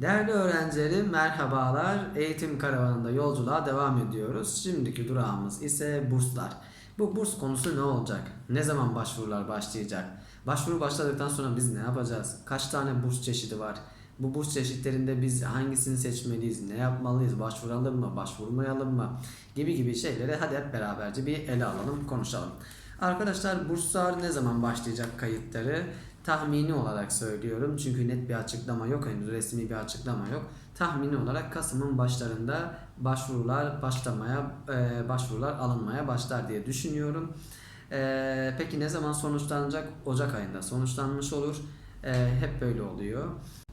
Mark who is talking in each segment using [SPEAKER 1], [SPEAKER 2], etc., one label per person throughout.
[SPEAKER 1] Değerli öğrencilerim merhabalar. Eğitim karavanında yolculuğa devam ediyoruz. Şimdiki durağımız ise burslar. Bu burs konusu ne olacak? Ne zaman başvurular başlayacak? Başvuru başladıktan sonra biz ne yapacağız? Kaç tane burs çeşidi var? Bu burs çeşitlerinde biz hangisini seçmeliyiz? Ne yapmalıyız? Başvuralım mı? Başvurmayalım mı? Gibi gibi şeyleri hadi hep beraberce bir ele alalım, konuşalım. Arkadaşlar burslar ne zaman başlayacak kayıtları? Tahmini olarak söylüyorum çünkü net bir açıklama yok henüz resmi bir açıklama yok. Tahmini olarak Kasım'ın başlarında başvurular başlamaya e, başvurular alınmaya başlar diye düşünüyorum. E, peki ne zaman sonuçlanacak? Ocak ayında sonuçlanmış olur. E, hep böyle oluyor.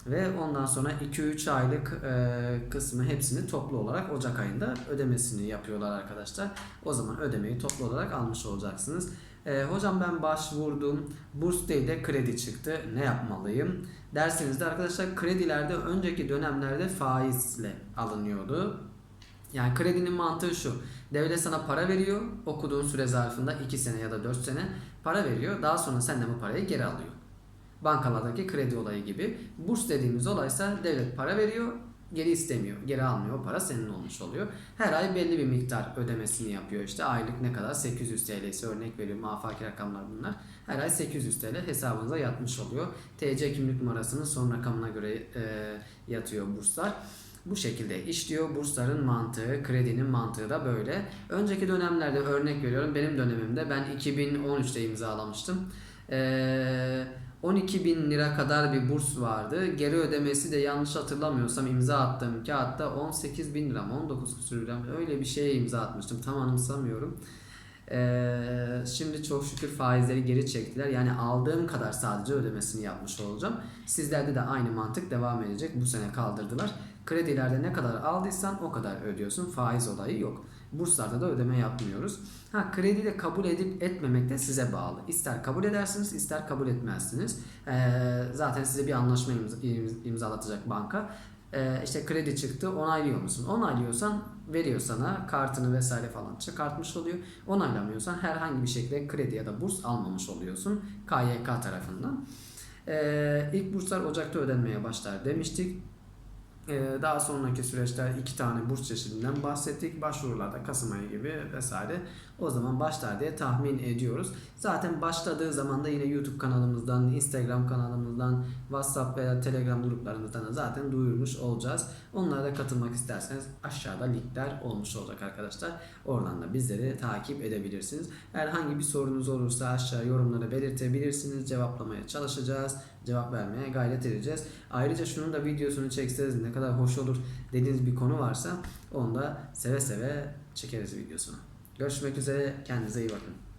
[SPEAKER 1] Ve ondan sonra 2-3 aylık e, kısmı hepsini toplu olarak Ocak ayında ödemesini yapıyorlar arkadaşlar. O zaman ödemeyi toplu olarak almış olacaksınız. E, hocam ben başvurdum. Burs değil de kredi çıktı. Ne yapmalıyım? Dersinizde arkadaşlar kredilerde önceki dönemlerde faizle alınıyordu. Yani kredinin mantığı şu. Devlet sana para veriyor. Okuduğun süre zarfında 2 sene ya da 4 sene para veriyor. Daha sonra senden bu parayı geri alıyor. Bankalardaki kredi olayı gibi. Burs dediğimiz olaysa devlet para veriyor, geri istemiyor. Geri almıyor. O para senin olmuş oluyor. Her ay belli bir miktar ödemesini yapıyor. İşte aylık ne kadar? 800 TL ise örnek veriyorum. Afaki rakamlar bunlar. Her ay 800 TL hesabınıza yatmış oluyor. TC kimlik numarasının son rakamına göre e, yatıyor burslar. Bu şekilde işliyor. Bursların mantığı, kredinin mantığı da böyle. Önceki dönemlerde örnek veriyorum. Benim dönemimde ben 2013'te imzalamıştım. Eee 12 bin lira kadar bir burs vardı. Geri ödemesi de yanlış hatırlamıyorsam imza attığım kağıtta 18 bin lira mı 19 küsur lira mı öyle bir şeye imza atmıştım. Tam anımsamıyorum. Ee, şimdi çok şükür faizleri geri çektiler. Yani aldığım kadar sadece ödemesini yapmış olacağım. Sizlerde de aynı mantık devam edecek. Bu sene kaldırdılar. Kredilerde ne kadar aldıysan o kadar ödüyorsun. Faiz olayı yok. Burslarda da ödeme yapmıyoruz. Ha kredi de kabul edip etmemek de size bağlı. İster kabul edersiniz, ister kabul etmezsiniz. Ee, zaten size bir anlaşma imz- imzalatacak banka. Ee, işte kredi çıktı onaylıyor musun? Onaylıyorsan veriyor sana kartını vesaire falan çıkartmış oluyor. Onaylamıyorsan herhangi bir şekilde kredi ya da burs almamış oluyorsun KYK tarafından. Ee, ilk burslar Ocak'ta ödenmeye başlar demiştik. Ee, daha sonraki süreçte iki tane burs çeşidinden bahsettik. Başvurularda Kasım ayı gibi vesaire o zaman başlar diye tahmin ediyoruz. Zaten başladığı zaman da yine YouTube kanalımızdan, Instagram kanalımızdan, WhatsApp veya Telegram gruplarımızdan da zaten duyurmuş olacağız. Onlara da katılmak isterseniz aşağıda linkler olmuş olacak arkadaşlar. Oradan da bizleri takip edebilirsiniz. Herhangi bir sorunuz olursa aşağı yorumlara belirtebilirsiniz. Cevaplamaya çalışacağız. Cevap vermeye gayret edeceğiz. Ayrıca şunun da videosunu çekseniz ne kadar hoş olur dediğiniz bir konu varsa onu da seve seve çekeriz videosunu. Görüşmek üzere. Kendinize iyi bakın.